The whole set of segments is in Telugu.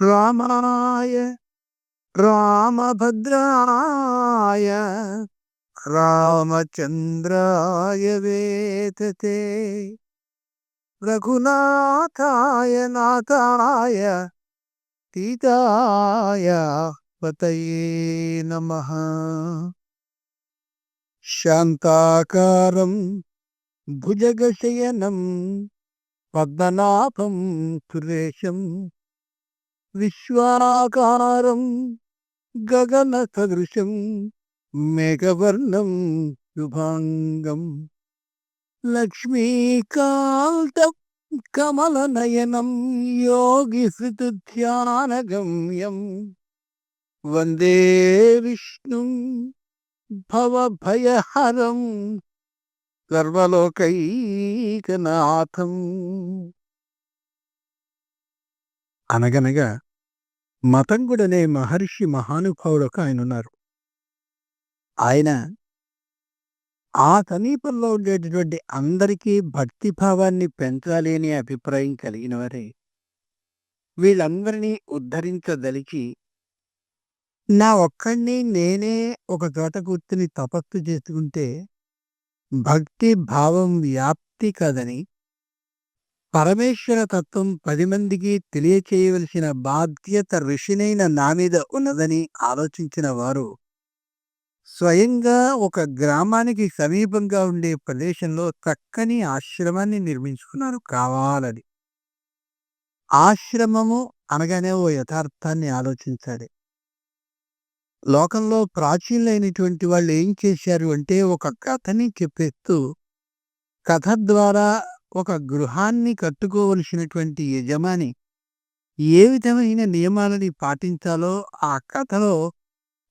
రామాయ రామభద్రాయ రామచంద్రాయ వేతతే రఘునాథాయ నాథాయ సీతాయ పతయే నమ. శాంతాకారం భుజగశయనం పద్మనాభం సురేశం విశ్వాకారం గగన సదృశం మేఘవర్ణం శుభాంగం. లక్ష్మీకాంత కమలనయనం యోగి ధ్యానగమ్యం. వందే విష్ణు భవభయహరం సర్వలోకైకనాథం. అనగనగా మతంగుడనే మహర్షి మహానుభావుడు ఒక ఆయన ఉన్నారు ఆయన ఆ సమీపంలో ఉండేటటువంటి అందరికీ భక్తి భావాన్ని పెంచాలి అనే అభిప్రాయం కలిగిన వారే. వీళ్ళందరినీ ఉద్ధరించదలిచి నా ఒక్కడిని నేనే ఒక చోట కూర్చుని తపస్సు చేసుకుంటే భక్తి భావం వ్యాప్తి కదని పరమేశ్వర తత్వం పది మందికి తెలియచేయవలసిన బాధ్యత ఋషినైన నా మీద ఉన్నదని ఆలోచించిన వారు స్వయంగా ఒక గ్రామానికి సమీపంగా ఉండే ప్రదేశంలో చక్కని ఆశ్రమాన్ని నిర్మించుకున్నారు కావాలని. ఆశ్రమము అనగానే ఓ యథార్థాన్ని ఆలోచించాలి. లోకంలో ప్రాచీనులైనటువంటి వాళ్ళు ఏం చేశారు అంటే ఒక కథని చెప్పేస్తూ కథ ద్వారా ఒక గృహాన్ని కట్టుకోవలసినటువంటి యజమాని ఏ విధమైన నియమాలని పాటించాలో ఆ కథలో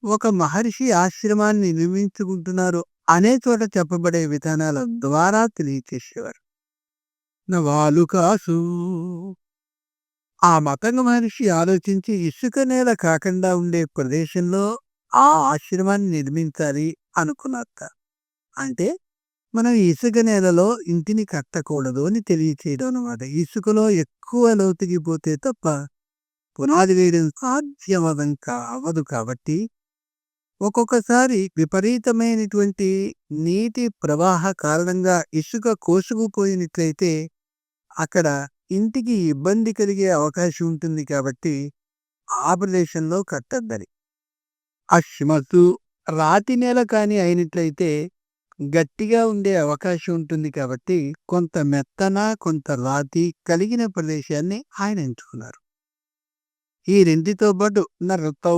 ఒక మహర్షి ఆశ్రమాన్ని నిర్మించుకుంటున్నారు అనే చోట చెప్పబడే విధానాల ద్వారా తెలియచేసేవారు. నవాలు కాసు ఆ మతంగ మహర్షి ఆలోచించి ఇసుక నేల కాకుండా ఉండే ప్రదేశంలో ఆ ఆశ్రమాన్ని నిర్మించాలి అనుకున్నారట. అంటే మనం ఇసుక నేలలో ఇంటిని కట్టకూడదు అని తెలియచేయడం అనమాట ఇసుకలో ఎక్కువ లోతుకి పోతే తప్ప పునాది వేయడం సాధ్యమదం కావదు కాబట్టి ఒక్కొక్కసారి విపరీతమైనటువంటి నీటి ప్రవాహ కారణంగా ఇసుక కోసుకుపోయినట్లయితే అక్కడ ఇంటికి ఇబ్బంది కలిగే అవకాశం ఉంటుంది కాబట్టి ఆ ప్రదేశంలో కట్టద్దని అశ్మసు రాతి నేల కానీ అయినట్లయితే గట్టిగా ఉండే అవకాశం ఉంటుంది కాబట్టి కొంత మెత్తన కొంత రాతి కలిగిన ప్రదేశాన్ని ఆయన ఎంచుకున్నారు. ఈ రెండితో పాటు నరతౌ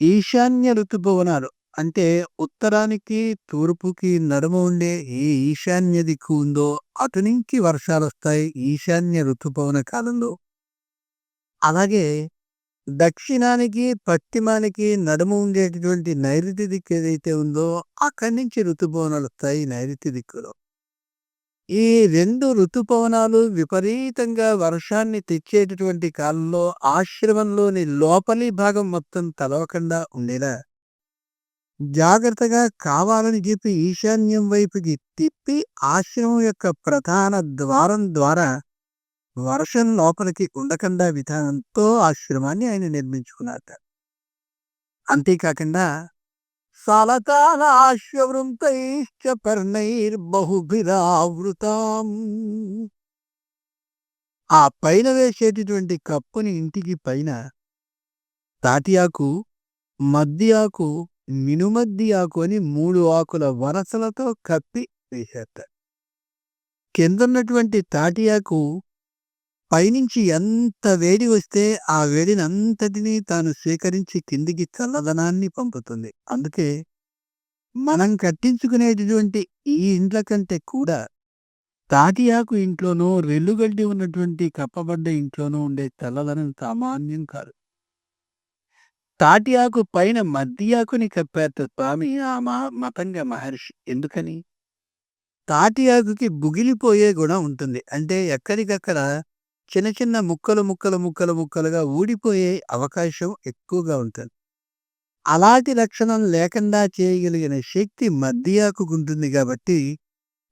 ఈశాన్య ఋతుభవనాలు అంటే ఉత్తరానికి తూర్పుకి నడుమ ఉండే ఏ ఈశాన్య దిక్కు ఉందో అటు నుంచి వర్షాలు వస్తాయి ఈశాన్య ఋతుపవన కాలంలో. అలాగే దక్షిణానికి పశ్చిమానికి నడుము ఉండేటటువంటి నైరుతి దిక్కు ఏదైతే ఉందో అక్కడి నుంచి ఋతుపవనాలు వస్తాయి నైరుతి దిక్కులో. ఈ రెండు ఋతుపవనాలు విపరీతంగా వర్షాన్ని తెచ్చేటటువంటి కాలంలో ఆశ్రమంలోని లోపలి భాగం మొత్తం తలవకుండా ఉండేలా. జాగ్రత్తగా కావాలని చెప్పి ఈశాన్యం వైపుకి తిప్పి ఆశ్రమం యొక్క ప్రధాన ద్వారం ద్వారా వర్షం లోపలికి ఉండకుండా విధానంతో ఆశ్రమాన్ని ఆయన నిర్మించుకున్నారట. అంతేకాకుండా సలతాన ఆశ్వవృంతైశ్చ పర్ణైర్బహుభిరావృతాం ఆ పైన వేసేటటువంటి కప్పుని ఇంటికి పైన తాటియాకు మద్ది ఆకు మినుమద్ది ఆకు అని మూడు ఆకుల వరసలతో కప్పి వేసేస్తారు కిందన్నటువంటి తాటియాకు పైనుంచి ఎంత వేడి వస్తే ఆ వేడిని అంతటినీ తాను స్వీకరించి కిందికి చల్లదనాన్ని పంపుతుంది అందుకే మనం కట్టించుకునేటటువంటి ఈ ఇండ్ల కంటే కూడా తాటియాకు ఇంట్లోనో, రెల్లుగడ్డి ఉన్నటువంటి కప్పబడ్డ ఇంట్లోనో ఉండే చల్లదనం సామాన్యం కాదు. తాటియాకు పైన మద్ది ఆకుని స్వామి ఆ మా మతంగ మహర్షి. ఎందుకని? తాటి ఆకుకి బుగిలిపోయే గుణం ఉంటుంది. అంటే ఎక్కడికక్కడ చిన్న చిన్న ముక్కలు, ముక్కలు, ముక్కలు, ముక్కలుగా ఊడిపోయే అవకాశం ఎక్కువగా ఉంటుంది. అలాంటి లక్షణం లేకుండా చేయగలిగిన శక్తి మద్దియాకు ఉంటుంది కాబట్టి,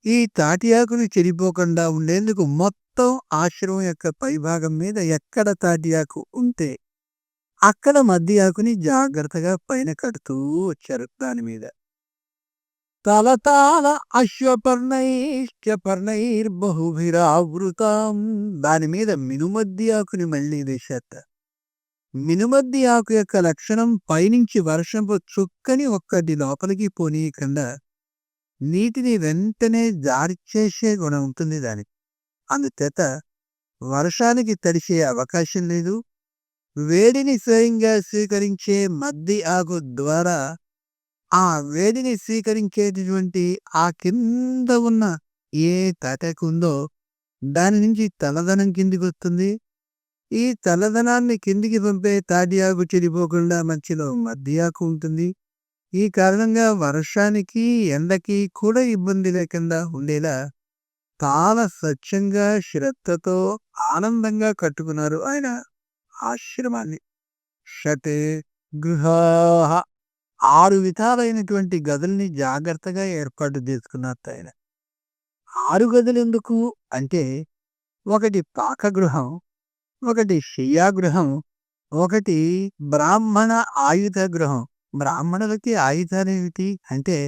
ఈ తాటి చెడిపోకుండా ఉండేందుకు మొత్తం ఆశ్రమం యొక్క పైభాగం మీద ఎక్కడ తాటియాకు ఉంటే, అక్కడ మద్ది ఆకుని జాగ్రత్తగా పైన కడుతూ వచ్చారు దాని మీద. తలతాల అశ్వపర్ణైశ్చపర్ణైర్బహుభిరావృతం దాని మీద మినుమద్ది ఆకుని మళ్ళీ వేశారట. మినుమద్ది ఆకు యొక్క లక్షణం పైనుంచి వర్షపు చుక్కని ఒక్కటి లోపలికి పోనీయకుండా నీటిని వెంటనే జారిచేసే గుణం ఉంటుంది దానికి. అందుచేత వర్షానికి తడిసే అవకాశం లేదు. వేడిని స్వయంగా స్వీకరించే మద్ది ఆకు ద్వారా ఆ వేడిని స్వీకరించేటటువంటి ఆ కింద ఉన్న ఏ తాటాకు ఉందో దాని నుంచి కిందికి వస్తుంది ఈ తలదనాన్ని కిందికి పంపే తాడియాకు చెడిపోకుండా మధ్యలో మద్ది ఉంటుంది. ఈ కారణంగా వర్షానికి, ఎండకి కూడా ఇబ్బంది లేకుండా ఉండేలా చాలా స్వచ్ఛంగా, శ్రద్ధతో, ఆనందంగా కట్టుకున్నారు ఆయన ఆశ్రమాన్ని. షతే గృహ ఆరు విధాలైనటువంటి గదుల్ని జాగ్రత్తగా ఏర్పాటు చేసుకున్నారు ఆయన. 6 గదులెందుకు అంటే, ఒకటి పాకగృహం, ఒకటి శయ్యాగృహం, ఒకటి బ్రాహ్మణ ఆయుధ గృహం. బ్రాహ్మణులకి ఆయుధాలేమిటి అంటే,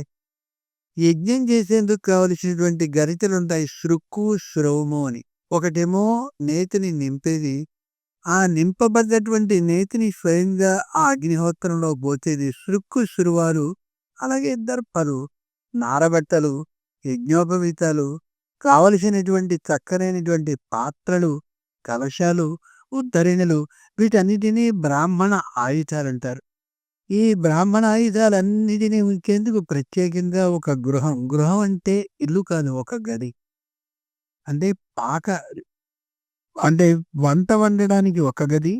యజ్ఞం చేసేందుకు కావలసినటువంటి గరిటెలుంటాయి. శృక్కు, శ్రవము అని. ఒకటేమో నేతిని నింపేది. ఆ నింపబడ్డటువంటి నేతిని స్వయంగా ఆ అగ్నిహోత్రంలో పోసేది శృక్కు, శృవాలు. అలాగే దర్పలు, నారబట్టలు, యజ్ఞోపవీతాలు, కావలసినటువంటి చక్కనైనటువంటి పాత్రలు, కలశాలు, ఉద్ధరిణులు వీటన్నిటిని బ్రాహ్మణ ఆయుధాలంటారు. ఈ బ్రాహ్మణ ఆయుధాలన్నిటిని ఉంచేందుకు ప్రత్యేకంగా ఒక గృహం. గృహం అంటే ఇల్లు కాదు ఒక గది. అంటే పాక అంటే వంట వండడానికి ఒక గది,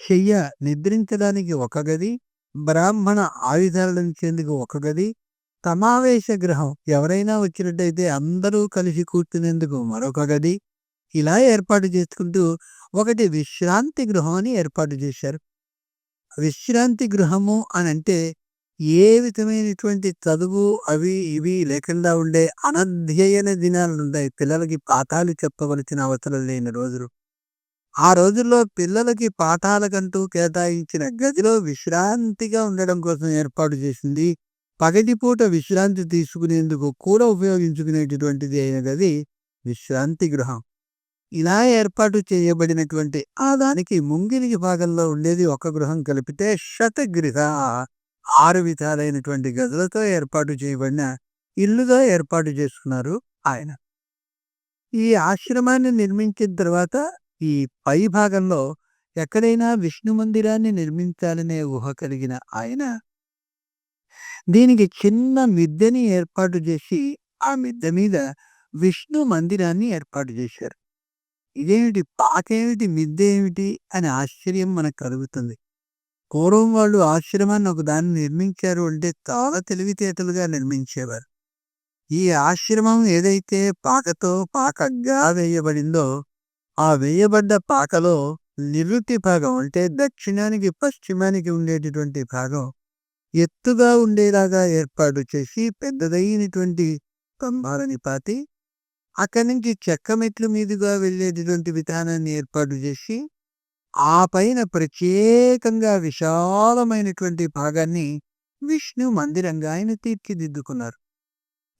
శయ్య నిద్రించడానికి ఒక గది, బ్రాహ్మణ ఆయుధాలుంచేందుకు ఒక గది, సమావేశ గృహం ఎవరైనా వచ్చినట్టయితే అందరూ కలిసి కూర్చునేందుకు మరొక గది. ఇలా ఏర్పాటు చేసుకుంటూ ఒకటి విశ్రాంతి గృహం అని ఏర్పాటు చేశారు. విశ్రాంతి గృహము అని అంటే ఏ విధమైనటువంటి చదువు అవి ఇవి లేకుండా ఉండే అనధ్యయన దినాలుంటాయి. పిల్లలకి పాఠాలు చెప్పవలసిన అవసరం లేని రోజులు. ఆ రోజుల్లో పిల్లలకి పాఠాలకంటూ కేటాయించిన గదిలో విశ్రాంతిగా ఉండడం కోసం ఏర్పాటు చేసింది. పగటిపూట విశ్రాంతి తీసుకునేందుకు కూడా ఉపయోగించుకునేటటువంటిది అయిన గది విశ్రాంతి గృహం. ఇలా ఏర్పాటు చేయబడినటువంటి ఆ దానికి ముంగిలి భాగంలో ఉండేది ఒక గృహం కలిపితే శతగృహ ఆరు విధాలైనటువంటి గదులతో ఏర్పాటు చేయబడిన ఇల్లుగా ఏర్పాటు చేసుకున్నారు ఆయన. ఈ ఆశ్రమాన్ని నిర్మించిన తర్వాత ఈ పై భాగంలో ఎక్కడైనా విష్ణు మందిరాన్ని నిర్మించాలనే ఊహ కలిగిన ఆయన దీనికి చిన్న మిద్దెని ఏర్పాటు చేసి ఆ మిద్దె మీద విష్ణు మందిరాన్ని ఏర్పాటు చేశారు. ఇదేమిటి పాకేమిటి మిద్దె ఏమిటి అనే ఆశ్చర్యం మనకు కలుగుతుంది. పూర్వం వాళ్ళు ఆశ్రమాన్ని ఒకదాన్ని నిర్మించారు అంటే చాలా తెలివితేటలుగా నిర్మించేవారు. ఈ ఆశ్రమం ఏదైతే పాకతో పాకగా వేయబడిందో ఆ వేయబడ్డ పాకలో నివృత్తి భాగం అంటే దక్షిణానికి, పశ్చిమానికి ఉండేటటువంటి భాగం ఎత్తుగా ఉండేలాగా ఏర్పాటు చేసి పెద్దదైనటువంటి స్తంభాలని పాతి అక్కడి నుంచి చెక్క మెట్ల మీదుగా వెళ్ళేటటువంటి విధానాన్ని ఏర్పాటు చేసి ఆ పైన ప్రత్యేకంగా విశాలమైనటువంటి భాగాన్ని విష్ణు మందిరంగా ఆయన తీర్చిదిద్దుకున్నారు.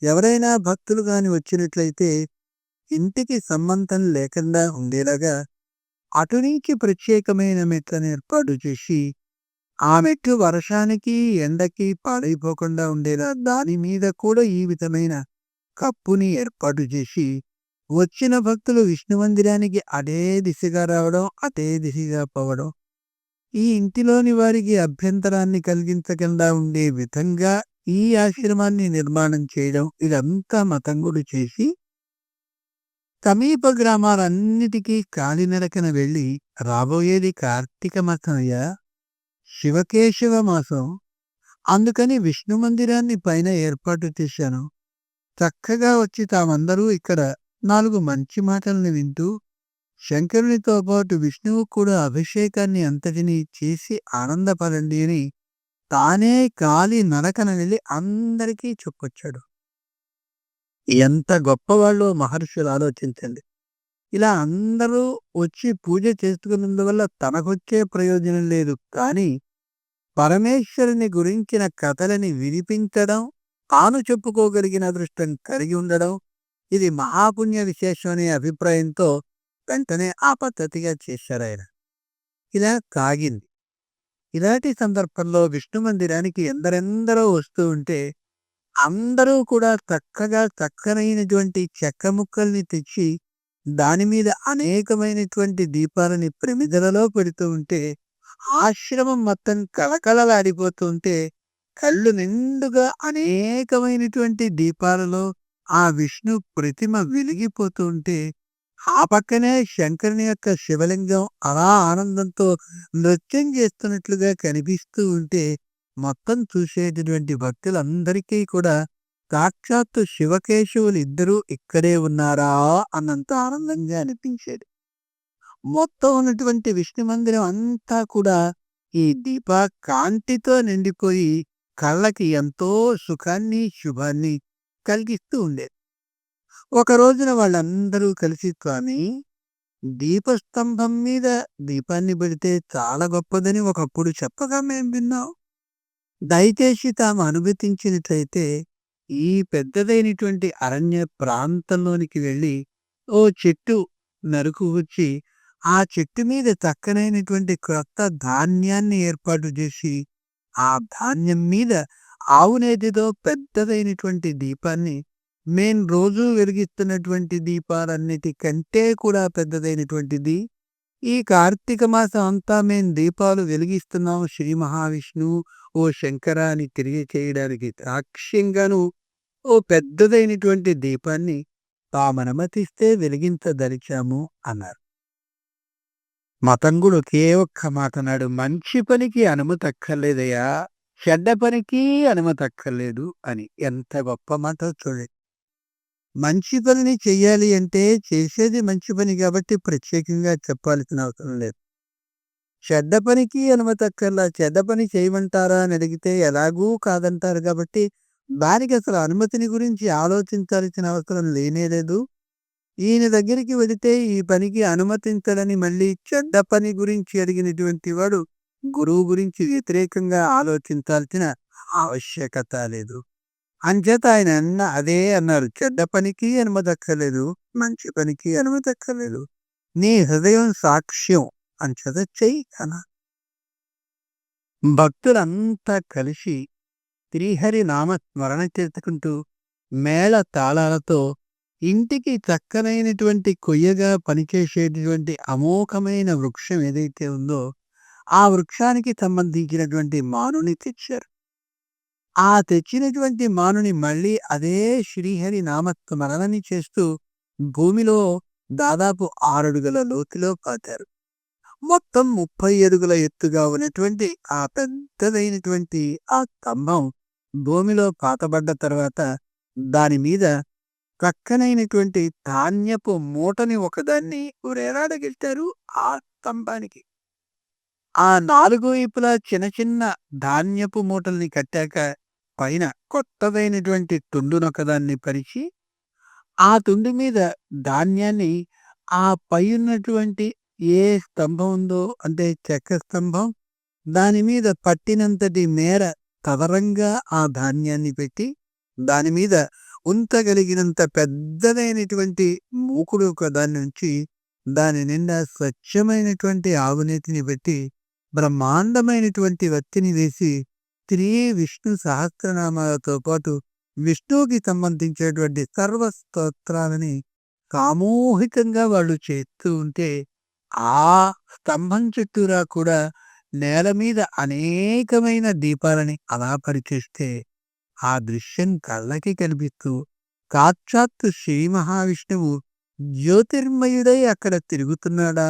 ఎవరైనా భక్తులు కాని వచ్చినట్లయితే ఇంటికి సంబంధం లేకుండా ఉండేలాగా అటు నుంచి ప్రత్యేకమైన మెట్లను ఏర్పాటు చేసి ఆ మెట్లు వర్షానికి, ఎండకి పాడైపోకుండా ఉండేలా దాని మీద కూడా ఈ విధమైన కప్పుని ఏర్పాటు చేసి వచ్చిన భక్తులు విష్ణు మందిరానికి అదే దిశగా రావడం, అదే దిశగా పోవడం. ఈ ఇంటిలోని వారికి అభ్యంతరాన్ని కలిగించకుండా ఉండే విధంగా ఈ ఆశ్రమాన్ని నిర్మాణం చేయడం ఇదంతా మతంగుడు చేసి సమీప గ్రామాలన్నిటికీ కాలినడకన వెళ్ళి రాబోయేది కార్తీక మాసమయ్యా శివకేశవ మాసం. అందుకని విష్ణు మందిరాన్ని పైన ఏర్పాటు చేశాను. చక్కగా వచ్చి తామందరూ ఇక్కడ నాలుగు మంచి మాటల్ని వింటూ శంకరునితో పాటు విష్ణువు కూడా అభిషేకాన్ని అంతటిని చేసి ఆనందపడండి అని తానే కాలి నడకన వెళ్ళి అందరికీ చెప్పొచ్చాడు. ఎంత గొప్పవాళ్ళో మహర్షులు ఆలోచించండి. ఇలా అందరూ వచ్చి పూజ చేసుకున్నందువల్ల తనకొచ్చే ప్రయోజనం లేదు. కానీ పరమేశ్వరుని గురించిన కథలని వినిపించడం తాను చెప్పుకోగలిగిన అదృష్టం కలిగి ఉండడం ఇది మహాపుణ్య విశేషం అనే అభిప్రాయంతో వెంటనే ఆపద్ధతిగా చేశారు ఆయన. ఇలా కాగింది. ఇలాంటి సందర్భంలో విష్ణు మందిరానికి ఎందరెందరో వస్తూ ఉంటే అందరూ కూడా చక్కగా చక్కనైనటువంటి చెక్క ముక్కల్ని తెచ్చి దాని మీద అనేకమైనటువంటి దీపాలని ప్రమిదలలో పెడుతూ ఉంటే ఆశ్రమం మొత్తం కలకలలాడిపోతుంటే కళ్ళు నిండుగా అనేకమైనటువంటి దీపాలలో ఆ విష్ణు ప్రతిమ వెలిగిపోతుంటే ఆ పక్కనే శంకరుని యొక్క శివలింగం అలా ఆనందంతో నృత్యం చేస్తున్నట్లుగా కనిపిస్తూ ఉంటే మొత్తం చూసేటటువంటి భక్తులందరికీ కూడా సాక్షాత్తు శివకేశవులు ఇద్దరూ ఇక్కడే ఉన్నారా అన్నంత ఆనందంగా అనిపించేది. మొత్తం ఉన్నటువంటి విష్ణు మందిరం అంతా కూడా ఈ దీప కాంతితో నిండిపోయి కళ్ళకి ఎంతో సుఖాన్ని శుభాన్ని కలిగిస్తూ ఉండేది. ఒక రోజున వాళ్ళందరూ కలిసి స్వామి దీపస్తంభం మీద దీపాన్ని పెడితే చాలా గొప్పదని ఒకప్పుడు చెప్పగా మేం విన్నాం. దయచేసి తాము అనుమతించినట్లయితే ఈ పెద్దదైనటువంటి అరణ్య ప్రాంతంలోనికి వెళ్ళి ఓ చెట్టు నరుకు వచ్చి ఆ చెట్టు మీద చక్కనైనటువంటి క్రొత్త ధాన్యాన్ని ఏర్పాటు చేసి ఆ ధాన్యం మీద ఆవునేదిదో పెద్దదైనటువంటి దీపాన్ని మేం రోజు వెలిగిస్తున్నటువంటి దీపాలన్నిటి కంటే కూడా పెద్దదైనటువంటిది ఈ కార్తీక మాసం అంతా మేం దీపాలు వెలిగిస్తున్నాం. శ్రీ మహావిష్ణువు ఓ శంకర అని తెలియచేయడానికి సాక్ష్యంగాను ఓ పెద్దదైనటువంటి దీపాన్ని తామనుమతిస్తే వెలిగించదలిచాము అన్నారు. మతంగుడు ఒకే ఒక్క మాటనాడు మంచి పనికి అనుమతి అక్కర్లేదయ్యా చెడ్డ పనికి అనుమతి అక్కర్లేదు అని. ఎంత గొప్ప మాట చూడండి. మంచి పనిని చెయ్యాలి అంటే చేసేది మంచి పని కాబట్టి ప్రత్యేకంగా చెప్పాల్సిన అవసరం లేదు. చెడ్డ పనికి అనుమతి అక్కర్లా చెడ్డ పని చేయమంటారా అని అడిగితే ఎలాగూ కాదంటారు కాబట్టి దానికి అసలు అనుమతిని గురించి ఆలోచించాల్సిన అవసరం లేనేలేదు ఈయన దగ్గరికి వెళితే ఈ పనికి అనుమతించడని మళ్ళీ చెడ్డ పని గురించి అడిగినటువంటి వాడు గురువు గురించి వ్యతిరేకంగా ఆలోచించాల్సిన ఆవశ్యకత లేదు. అంచేత ఆయన అన్న అదే అన్నారు. చెడ్డ పనికి అనుమతి అక్కర్లేదు మంచి పనికి అనుమతి అక్కర్లేదు నీ హృదయం సాక్ష్యం అంచేత చెయ్యి అన భక్తులంతా కలిసి శ్రీహరి నామ స్మరణ చేసుకుంటూ మేళ తాళాలతో ఇంటికి చక్కనైనటువంటి కొయ్యగా పనిచేసేటటువంటి అమోఘమైన వృక్షం ఏదైతే ఉందో ఆ వృక్షానికి సంబంధించినటువంటి మానుని తెచ్చారు. ఆ తెచ్చినటువంటి మానుని మళ్ళీ అదే శ్రీహరి నామస్మరణని చేస్తూ భూమిలో దాదాపు ఆరడుగుల లోతులో పాతారు. మొత్తం ముప్పై అడుగుల ఎత్తుగా ఉన్నటువంటి ఆ పెద్దదైనటువంటి ఆ స్తంభం భూమిలో పాతబడ్డ తర్వాత దాని మీద చక్కనైనటువంటి ధాన్యపు మూటని ఒకదాన్ని ఊరేలాడగెట్టారు ఆ స్తంభానికి. ఆ నాలుగు వైపులా చిన్న చిన్న ధాన్యపు మూటల్ని కట్టాక పైన కొత్తదైనటువంటి తుండునొకదాన్ని పరిచి ఆ తుండు మీద ధాన్యాన్ని ఆ పై ఉన్నటువంటి ఏ స్తంభం ఉందో అంటే చెక్క స్తంభం దాని మీద పట్టినంతటి మేర తదరంగా ఆ ధాన్యాన్ని పెట్టి దాని మీద ఉంచగలిగినంత పెద్దదైనటువంటి మూకుడు ఒక దాని నుంచి దాని నిండా స్వచ్ఛమైనటువంటి ఆవునేతిని పెట్టి బ్రహ్మాండమైనటువంటి వత్తిని వేసి శ్రీ విష్ణు సహస్రనామాలతో పాటు విష్ణువుకి సంబంధించినటువంటి సర్వ స్తోత్రాలని సామూహికంగా వాళ్ళు చేస్తూ ఉంటే ఆ స్తంభం చుట్టూరా కూడా నేల మీద అనేకమైన దీపాలని అలా పరిచేస్తే ఆ దృశ్యం కళ్ళకి కనిపిస్తూ సాక్షాత్తు శ్రీ మహావిష్ణువు జ్యోతిర్మయుడై అక్కడ తిరుగుతున్నాడా?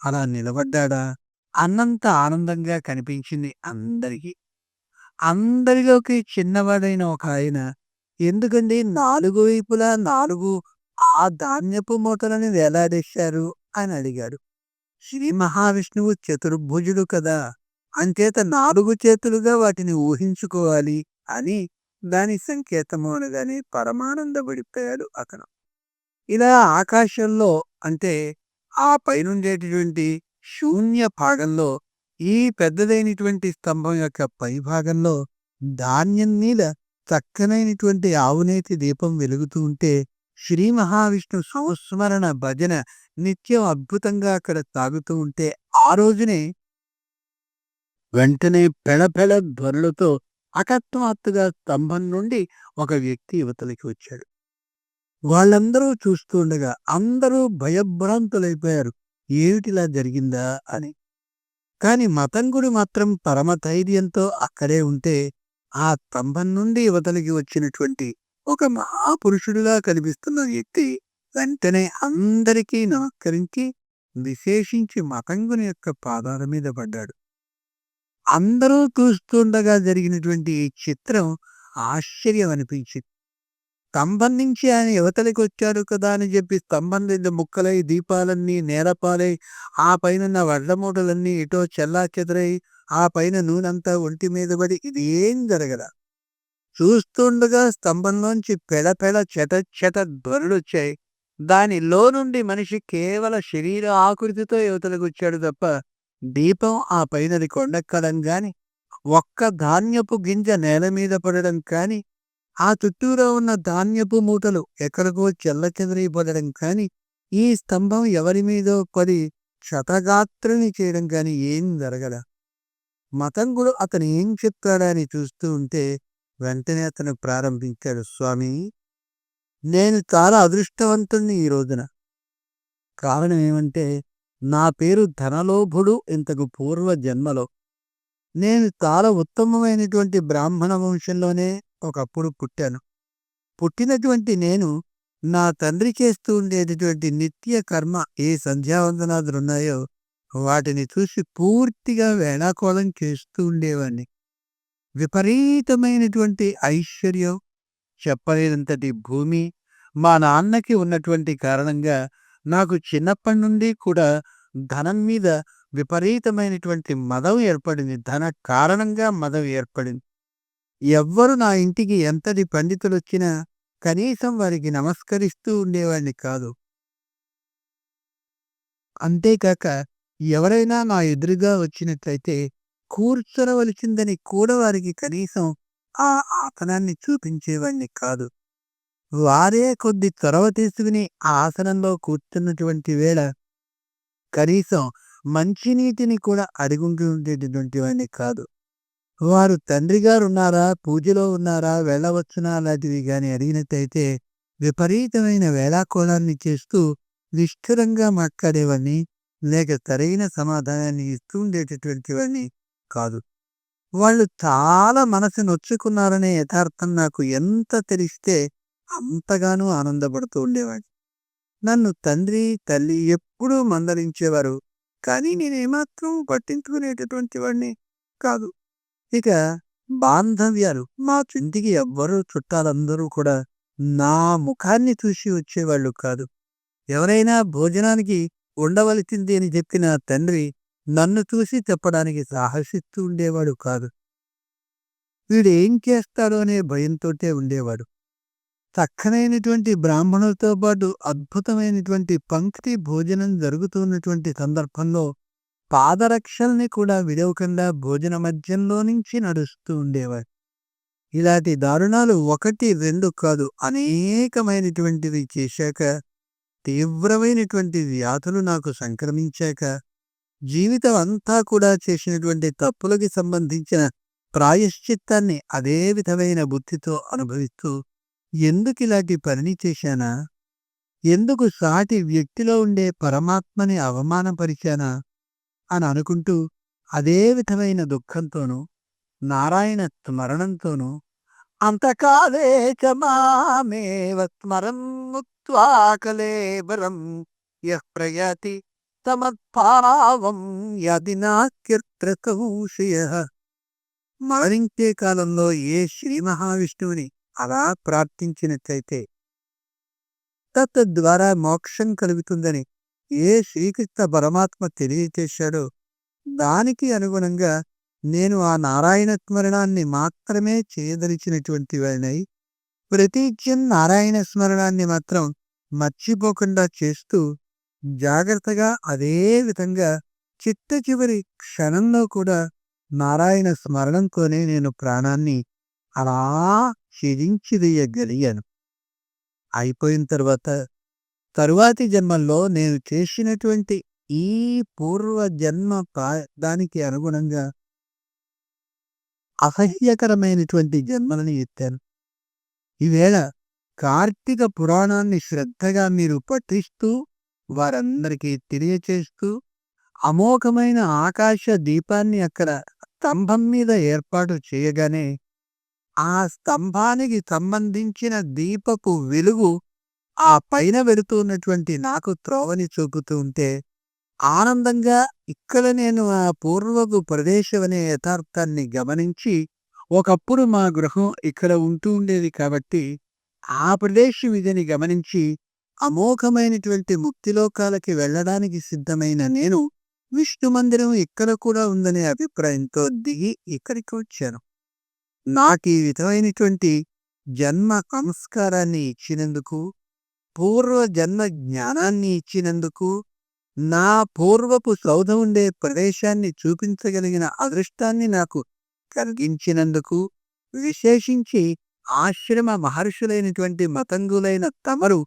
అలా నిలబడ్డాడా? అన్నంత ఆనందంగా కనిపించింది అందరికీ. అందరిలోకి చిన్నవాడైన ఒక ఆయన ఎందుకండి నాలుగు వైపులా నాలుగు ఆ ధాన్యపు మూటలని వేలాడేశారు? అని అడిగాడు. శ్రీ మహావిష్ణువు చతుర్భుజుడు కదా అంచేత నాలుగు చేతులుగా వాటిని ఊహించుకోవాలి అని దాని సంకేతము అనగానే పరమానందపడిపోయాడు అతను. ఇలా ఆకాశంలో అంటే ఆ పైనుండేటటువంటి శూన్య భాగంలో ఈ పెద్దదైనటువంటి స్తంభం యొక్క పై భాగంలో ధాన్యం మీద చక్కనైనటువంటి ఆవునేతి దీపం వెలుగుతూ ఉంటే శ్రీ మహావిష్ణు సంస్మరణ భజన నిత్యం అద్భుతంగా అక్కడ సాగుతూ ఉంటే ఆ రోజునే వెంటనే పెళపెళ ధ్వనులతో అకస్మాత్తుగా స్తంభం నుండి ఒక వ్యక్తి యువతలకి వచ్చాడు. వాళ్ళందరూ చూస్తుండగా అందరూ భయభ్రాంతులైపోయారు. ఏమిటిలా జరిగిందా అని. కాని మతంగుడు మాత్రం పరమ ధైర్యంతో అక్కడే ఉంటే ఆ స్తంభం నుండి యువతలకి వచ్చినటువంటి ఒక మహాపురుషుడిలా కనిపిస్తున్న వ్యక్తి వెంటనే అందరికీ నమస్కరించి విశేషించి మతంగుని యొక్క పాదాల మీద పడ్డాడు. అందరూ చూస్తుండగా జరిగినటువంటి ఈ చిత్రం ఆశ్చర్యం అనిపించింది స్తంభం నుంచి ఆయన యువతలకి వచ్చారు కదా అని చెప్పి స్తంభం దగ్గర ముక్కలై దీపాలన్నీ నేలపాలై ఆ పైన వడ్ల మూటలన్నీ ఇటో చెల్లా చెదరై ఆ పైన నూనెంతా ఒంటి మీద పడి ఇది ఏం జరగదా చూస్తుండగా స్తంభంలోంచి పెడపెడ పెడ చెట చెట వచ్చాయి. దానిలో నుండి మనిషి కేవల శరీర ఆకృతితో యువతలకు వచ్చాడు తప్ప దీపం ఆ పైనది కొండెక్కడం గాని ఒక్క ధాన్యపు గింజ నేల మీద పడడం కాని ఆ చుట్టూరా ఉన్న ధాన్యపు మూటలు ఎక్కడికో చెల్ల పడడం కాని ఈ స్తంభం ఎవరి మీదో పడి క్షతగాత్రని చేయడం కాని ఏం జరగల మతంగుడు అతను ఏం చెప్తాడని చూస్తూ ఉంటే వెంటనే అతను ప్రారంభించాడు స్వామి నేను చాలా అదృష్టవంతుణ్ణి ఈ రోజున. కారణం ఏమంటే నా పేరు ధనలోభుడు ఇంతకు పూర్వ జన్మలో. నేను చాలా ఉత్తమమైనటువంటి బ్రాహ్మణ వంశంలోనే ఒకప్పుడు పుట్టాను. పుట్టినటువంటి నేను నా తండ్రి చేస్తూ ఉండేటటువంటి నిత్య కర్మ ఏ సంధ్యావందనాదులు ఉన్నాయో వాటిని చూసి పూర్తిగా వేళాకోళం చేస్తూ ఉండేవాణ్ణి విపరీతమైనటువంటి ఐశ్వర్యం చెప్పలేనంతటి భూమి మా నాన్నకి ఉన్నటువంటి కారణంగా నాకు చిన్నప్పటి నుండి కూడా ధనం మీద విపరీతమైనటువంటి మదం ఏర్పడింది. ధన కారణంగా మదం ఏర్పడింది. ఎవ్వరు నా ఇంటికి ఎంతటి పండితులు వచ్చినా కనీసం వారికి నమస్కరిస్తూ ఉండేవాడిని కాదు. అంతేకాక ఎవరైనా నా ఎదురుగా వచ్చినట్లయితే కూర్చొనవలసిందని కూడా వారికి కనీసం ఆ ఆసనాన్ని చూపించేవాడిని కాదు. వారే కొద్ది చొరవ తీసుకుని ఆ ఆసనంలో కూర్చున్నటువంటి వేళ కనీసం మంచినీటిని కూడా అడుగుంటూ ఉండేటటువంటి వాడిని కాదు. వారు తండ్రి గారు ఉన్నారా? పూజలో ఉన్నారా? వెళ్ళవచ్చునా? లాంటివి గాని అడిగినట్టయితే విపరీతమైన వేళాకోళాన్ని చేస్తూ నిష్ఠురంగా మాట్లాడేవాడిని. లేక సరైన సమాధానాన్ని ఇస్తూ ఉండేటటువంటి వాడిని కాదు. వాళ్ళు చాలా మనసు నొచ్చుకున్నారనే యథార్థం నాకు ఎంత తెలిస్తే అంతగానూ ఆనందపడుతూ ఉండేవాడు నన్ను తండ్రి తల్లి ఎప్పుడూ మందలించేవారు. కానీ నేనేమాత్రం పట్టించుకునేటటువంటి వాడిని కాదు. ఇక బాంధవ్యాలు. మా ఇంటికి ఎవ్వరూ చుట్టాలందరూ కూడా నా ముఖాన్ని చూసి వచ్చేవాళ్ళు కాదు. ఎవరైనా భోజనానికి ఉండవలసింది అని చెప్పిన తండ్రి నన్ను చూసి చెప్పడానికి సాహసిస్తూ ఉండేవాడు కాదు. వీడు ఏం చేస్తాడో అనే భయంతోటే ఉండేవాడు. చక్కనైనటువంటి బ్రాహ్మణులతో పాటు అద్భుతమైనటువంటి పంక్తి భోజనం జరుగుతున్నటువంటి సందర్భంలో పాదరక్షల్ని కూడా విడవకుండా భోజన మధ్యంలో నుంచి నడుస్తూ ఉండేవారు. ఇలాంటి దారుణాలు ఒకటి రెండు కాదు అనేకమైనటువంటివి చేశాక తీవ్రమైనటువంటి వ్యాధులు నాకు సంక్రమించాక జీవితం అంతా కూడా చేసినటువంటి తప్పులకి సంబంధించిన ప్రాయశ్చిత్తాన్ని అదే విధమైన బుద్ధితో అనుభవిస్తూ ఎందుకు ఇలాంటి పనిని చేశానా? ఎందుకు సాటి వ్యక్తిలో ఉండే పరమాత్మని అవమానపరిచానా? అని అనుకుంటూ అదే విధమైన దుఃఖంతోనూ నారాయణ స్మరణంతోనూ అంతకాలే చమామేవ స్మరం త్వాకలేబరం యః ప్రయాతి తమత్పావం యది నాక్యత్రకౌషయ మరణించే కాలంలో ఏ శ్రీ మహావిష్ణువుని అలా ప్రార్థించినట్లయితే తద్వారా మోక్షం కలుగుతుందని ఏ శ్రీకృష్ణ పరమాత్మ తెలియచేశాడో దానికి అనుగుణంగా నేను ఆ నారాయణ స్మరణాన్ని మాత్రమే చేయదలిచినటువంటి వాడినై. ప్రతిజ్యం నారాయణ స్మరణాన్ని మాత్రం మర్చిపోకుండా చేస్తూ జాగ్రత్తగా అదే విధంగా చిట్ట చివరి క్షణంలో కూడా నారాయణ స్మరణంతోనే నేను ప్రాణాన్ని అలా చిరించివేయగలిగాను అయిపోయిన తర్వాత తరువాతి జన్మల్లో నేను చేసినటువంటి ఈ పూర్వ జన్మ దానికి అనుగుణంగా అసహ్యకరమైనటువంటి జన్మలను ఎత్తాను. ఈవేళ కార్తీక పురాణాన్ని శ్రద్ధగా మీరు పఠిస్తూ వారందరికీ తెలియచేస్తూ అమోఘమైన ఆకాశ దీపాన్ని అక్కడ స్తంభం మీద ఏర్పాటు చేయగానే ఆ స్తంభానికి సంబంధించిన దీపపు వెలుగు ఆ పైన వెళుతున్నటువంటి నాకు త్రోవని చూపుతూ ఉంటే ఆనందంగా ఇక్కడ నేను ఆ పూర్వపు ప్రదేశం అనే యథార్థాన్ని గమనించి ఒకప్పుడు మా గృహం ఇక్కడ ఉంటూ ఉండేది కాబట్టి ఆ ప్రదేశం ఇదని గమనించి అమోఘమైనటువంటి ముక్తిలోకాలకి వెళ్ళడానికి సిద్ధమైన నేను విష్ణు మందిరం ఇక్కడ కూడా ఉందనే అభిప్రాయంతో దిగి ఇక్కడికి వచ్చాను. నాకు ఈ విధమైనటువంటి జన్మ సంస్కారాన్ని ఇచ్చినందుకు పూర్వ జన్మ జ్ఞానాన్ని ఇచ్చినందుకు నా పూర్వపు సౌధ ఉండే ప్రదేశాన్ని చూపించగలిగిన అదృష్టాన్ని నాకు కలిగించినందుకు విశేషించి ఆశ్రమ మహర్షులైనటువంటి మతంగులైన తమరు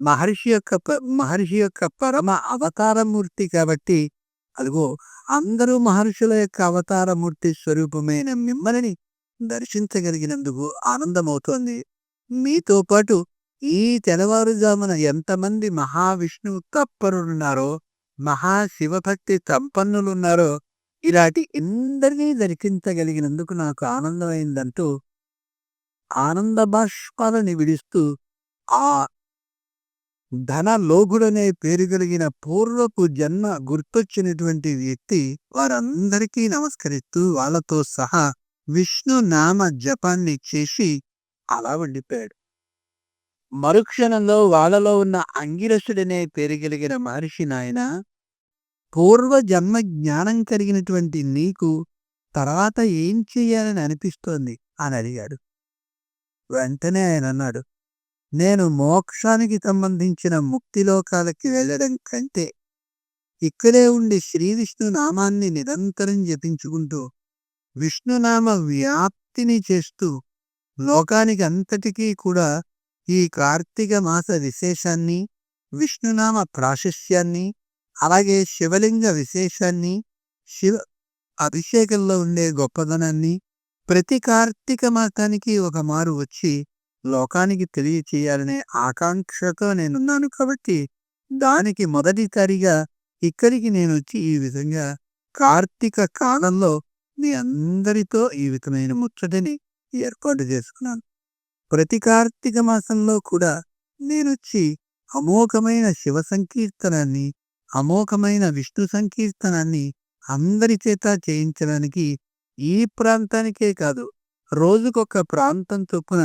మహర్షి యొక్క మహర్షి యొక్క పరమ అవతారమూర్తి కాబట్టి అదిగో అందరూ మహర్షుల యొక్క అవతారమూర్తి స్వరూపమైన మిమ్మల్ని దర్శించగలిగినందుకు ఆనందమవుతోంది. మీతో పాటు ఈ తెల్లవారుజామున ఎంతమంది మహావిష్ణువు తప్పరులున్నారో మహాశివభక్తి సంపన్నులున్నారో ఇలాంటి అందరినీ దర్శించగలిగినందుకు నాకు ఆనందమైందంటూ ఆనంద బాష్పాలని విడిస్తూ ఆ ధన లోభుడనే పేరు కలిగిన పూర్వపు జన్మ గుర్తొచ్చినటువంటి వ్యక్తి వారందరికీ నమస్కరిస్తూ వాళ్ళతో సహా విష్ణు నామ జపాన్ని చేసి అలా వండిపోయాడు మరుక్షణంలో వాళ్ళలో ఉన్న అంగిరసుడనే పేరు కలిగిన మహర్షి నాయన పూర్వ జన్మ జ్ఞానం కలిగినటువంటి నీకు తర్వాత ఏం చెయ్యాలని అనిపిస్తోంది అని అడిగాడు. వెంటనే ఆయన అన్నాడు నేను మోక్షానికి సంబంధించిన ముక్తిలోకాలకి వెళ్ళడం కంటే ఇక్కడే ఉండి శ్రీ విష్ణు నామాన్ని నిరంతరం జపించుకుంటూ విష్ణునామ వ్యాప్తిని చేస్తూ లోకానికి అంతటికీ కూడా ఈ కార్తీక మాస విశేషాన్ని విష్ణునామ ప్రాశస్యాన్ని అలాగే శివలింగ విశేషాన్ని శివ అభిషేకంలో ఉండే గొప్పదనాన్ని ప్రతి కార్తీక మాసానికి ఒక మారు వచ్చి లోకానికి తెలియచేయాలనే ఆకాంక్షతో నేనున్నాను కాబట్టి దానికి మొదటిసారిగా ఇక్కడికి నేను వచ్చి ఈ విధంగా కార్తీక కాలంలో మీ అందరితో ఈ విధమైన ముచ్చటని ఏర్పాటు చేసుకున్నాను. ప్రతి కార్తీక మాసంలో కూడా నేనొచ్చి అమోఘమైన శివ సంకీర్తనాన్ని అమోఘమైన విష్ణు సంకీర్తనాన్ని అందరి చేత చేయించడానికి ఈ ప్రాంతానికే కాదు రోజుకొక ప్రాంతం చొప్పున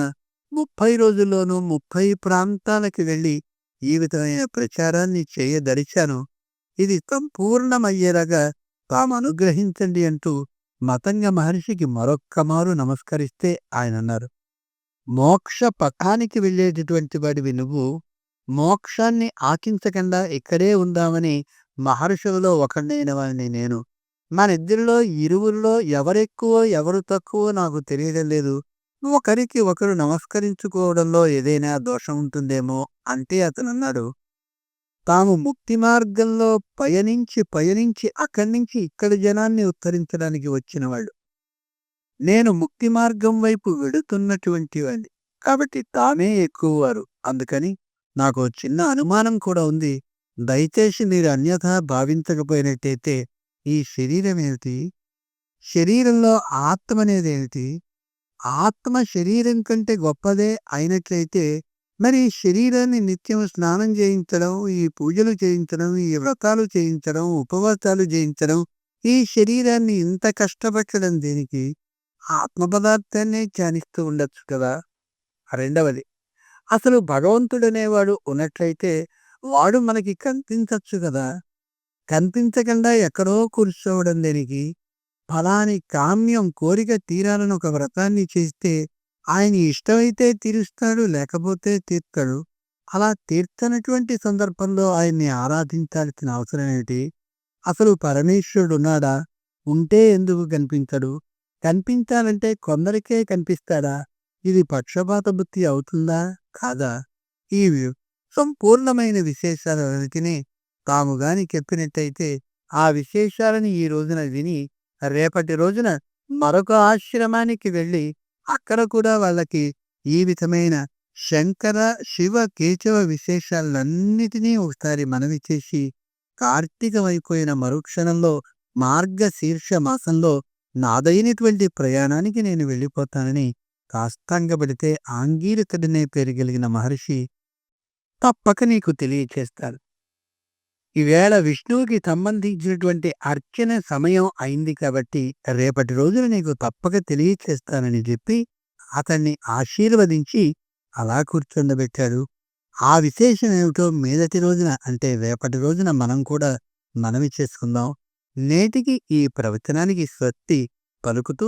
ముప్పై రోజుల్లోనూ ముప్పై ప్రాంతాలకి వెళ్ళి ఈ విధమైన ప్రచారాన్ని చేయదరిచాను ఇది సంపూర్ణమయ్యేలాగా తాము అనుగ్రహించండి అంటూ మతంగ మహర్షికి మరొక్క మారు నమస్కరిస్తే ఆయన అన్నారు మోక్ష పథానికి వెళ్ళేటటువంటి వాడివి నువ్వు. మోక్షాన్ని ఆకించకుండా ఇక్కడే ఉందామని మహర్షులలో ఒకడైన వాడిని నేను. మనిద్దరిలో ఇరువురిలో ఎవరెక్కువ ఎవరు తక్కువ నాకు తెలియడం లేదు. ఒకరికి ఒకరు నమస్కరించుకోవడంలో ఏదైనా దోషం ఉంటుందేమో అంటే అతను అన్నాడు తాము ముక్తి మార్గంలో పయనించి పయనించి అక్కడి నుంచి ఇక్కడి జనాన్ని ఉత్తరించడానికి వచ్చినవాళ్ళు నేను ముక్తి మార్గం వైపు వెడుతున్నటువంటి వాడిని కాబట్టి తామే ఎక్కువ వారు అందుకని నాకు చిన్న అనుమానం కూడా ఉంది. దయచేసి మీరు అన్యథా భావించకపోయినట్టయితే ఈ శరీరం ఏమిటి? శరీరంలో ఆత్మ అనేది ఏమిటి? ఆత్మ శరీరం కంటే గొప్పదే అయినట్లయితే మరి శరీరాన్ని నిత్యం స్నానం చేయించడం, ఈ పూజలు చేయించడం, ఈ వ్రతాలు చేయించడం, ఉపవాసాలు చేయించడం, ఈ శరీరాన్ని ఇంత కష్టపెట్టడం దేనికి? ఆత్మ పదార్థాన్ని ధ్యానిస్తూ ఉండొచ్చు కదా! రెండవది అసలు భగవంతుడనేవాడు ఉన్నట్లయితే వాడు మనకి కనిపించచ్చు కదా! కనిపించకుండా ఎక్కడో కూర్చోవడం దేనికి? ఫలాని కామ్యం కోరిక తీరాలని ఒక వ్రతాన్ని చేస్తే ఆయన ఇష్టమైతే తీరుస్తాడు లేకపోతే తీర్తాడు అలా తీర్చనటువంటి సందర్భంలో ఆయన్ని ఆరాధించాల్సిన అవసరం ఏమిటి? అసలు పరమేశ్వరుడున్నాడా? ఉంటే ఎందుకు కనిపించడు? కనిపించాలంటే కొందరికే కనిపిస్తారా ఇది పక్షపాత బుద్ధి అవుతుందా? కాదా? ఈ సంపూర్ణమైన విశేషాలన్నిటినీ తాము గాని చెప్పినట్టయితే ఆ విశేషాలని ఈ రోజున విని రేపటి రోజున మరొక ఆశ్రమానికి వెళ్ళి అక్కడ కూడా వాళ్ళకి ఈ విధమైన శంకర, శివ, కేశవ విశేషాలన్నిటినీ ఒకసారి మనవి చేసి కార్తీకమైపోయిన మరుక్షణంలో మార్గశీర్ష మాసంలో నాదైనటువంటి ప్రయాణానికి నేను వెళ్ళిపోతానని కాస్తాంగబడితే ఆంగీరతుడనే పేరుగలిగిన మహర్షి తప్పక నీకు తెలియచేస్తారు. ఈవేళ విష్ణువుకి సంబంధించినటువంటి అర్చన సమయం అయింది కాబట్టి రేపటి రోజున నీకు తప్పక తెలియచేస్తానని చెప్పి అతన్ని ఆశీర్వదించి అలా కూర్చుండబెట్టాడు. ఆ విశేషం ఏమిటో మీదటి రోజున అంటే రేపటి రోజున మనం కూడా మనవి చేసుకుందాం. నేటికి ఈ ప్రవచనానికి స్వస్తి పలుకుతూ